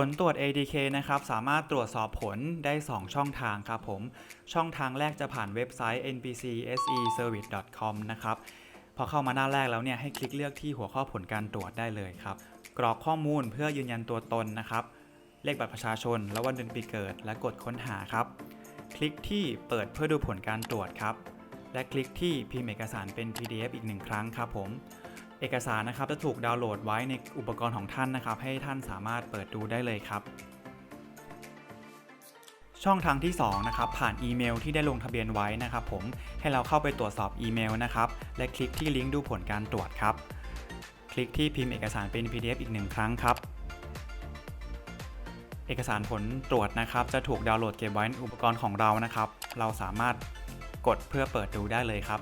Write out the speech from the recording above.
ผลตรวจ ADK นะครับสามารถตรวจสอบผลได้ 2 ช่องทางครับผม ช่องทางแรกจะผ่านเว็บไซต์ npcseservice.com นะครับ พอเข้ามาหน้าแรกแล้วเนี่ยให้คลิกเลือกที่หัวข้อผลการตรวจได้เลยครับ กรอกข้อมูลเพื่อยืนยันตัวตนนะครับ เลขบัตรประชาชน และวันเดือนปีเกิด และกดค้นหาครับ คลิกที่เปิดเพื่อดูผลการตรวจครับ และคลิกที่พิมพ์เอกสารเป็น PDF อีกหนึ่งครั้งครับผม เอกสารนะครับจะถูกดาวน์โหลดไว้ในอุปกรณ์ของท่านนะครับ ให้ท่านสามารถเปิดดูได้เลยครับ ช่องทางที่2นะครับผ่านอีเมลที่ได้ลงทะเบียนไว้นะครับ ผมให้เราเข้าไปตรวจสอบอีเมลนะครับ และคลิกที่ลิงก์ดูผลการตรวจครับ คลิกที่พิมพ์เอกสารเป็น PDF อีกหนึ่งครั้งครับเอกสารผลตรวจนะครับ จะถูกดาวน์โหลดเก็บไว้ในอุปกรณ์ของเรานะครับ เราสามารถกดเพื่อเปิดดูได้เลยครับ